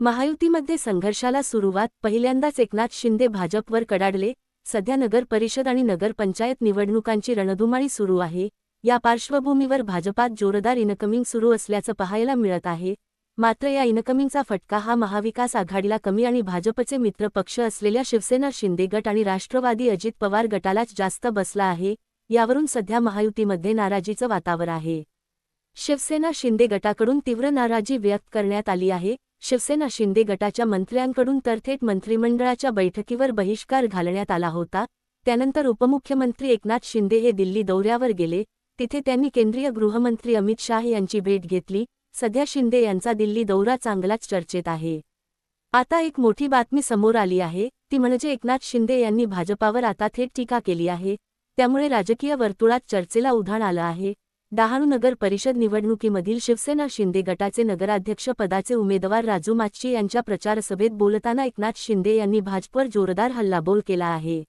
महायुतीमध्ये संघर्षाला सुरुवात पहिल्यांदाच एकनाथ शिंदे भाजपवर कडाडले सध्या नगर परिषद आणि नगरपंचायत निवडणुकांची रणधुमाळी सुरू आहे या पार्श्वभूमीवर भाजपात जोरदार इनकमिंग सुरू असल्याचं पाहायला मिळत आहे मात्र या इनकमिंगचा फटका हा महाविकास आघाडीला कमी आणि भाजपचे मित्रपक्ष असलेल्या शिवसेना शिंदे गट आणि राष्ट्रवादी अजित पवार गटालाच जास्त बसला आहे यावरून सध्या महायुतीमध्ये नाराजीचं वातावरण आहे. शिवसेना शिंदे गटाकडून तीव्र नाराजी व्यक्त करण्यात आली आहे शिवसेना शिंदे गटाच्या मंत्र्यांकडून तर थेट मंत्रिमंडळाच्या बैठकीवर बहिष्कार घालण्यात आला होता. त्यानंतर उपमुख्यमंत्री एकनाथ शिंदे हे दिल्ली दौऱ्यावर गेले. तिथे त्यांनी केंद्रीय गृहमंत्री अमित शाह यांची भेट घेतली. सध्या शिंदे यांचा दिल्ली दौरा चांगलाच चर्चेत आहे. आता एक मोठी बातमी समोर आली आहे. ती म्हणजे एकनाथ शिंदे यांनी भाजपावर आता थेट टीका केली आहे. त्यामुळे राजकीय वर्तुळात चर्चेला उधाण आलं आहे. डहाणू नगर परिषद निवडणुकीमधील शिवसेना शिंदे गटाचे नगराध्यक्ष पदाचे उमेदवार राजू माच्छी यांच्या प्रचारसभेत बोलताना एकनाथ शिंदे यांनी भाजपवर जोरदार हल्लाबोल केला आहे.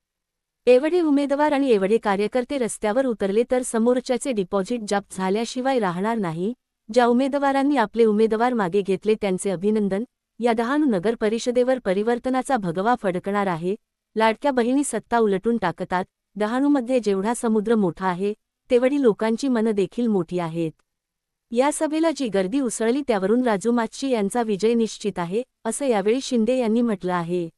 एवढे उमेदवार आणि एवढे कार्यकर्ते रस्त्यावर उतरले तर समोरच्याचे डिपॉझिट जप्त झाल्याशिवाय राहणार नाही. ज्या उमेदवारांनी आपले उमेदवार मागे घेतले त्यांचे अभिनंदन. या डहाणू नगर परिषदेवर परिवर्तनाचा भगवा फडकणार आहे. लाडक्या बहिणी सत्ता उलटून टाकतात. डहाणूमध्ये जेवढा समुद्र मोठा आहे तेवढी लोकांची मनं देखील मोठी आहेत. या सभेला जी गर्दी उसळली त्यावरून राजू माच्छी यांचा विजय निश्चित आहे असं यावेळी शिंदे यांनी म्हटलं आहे.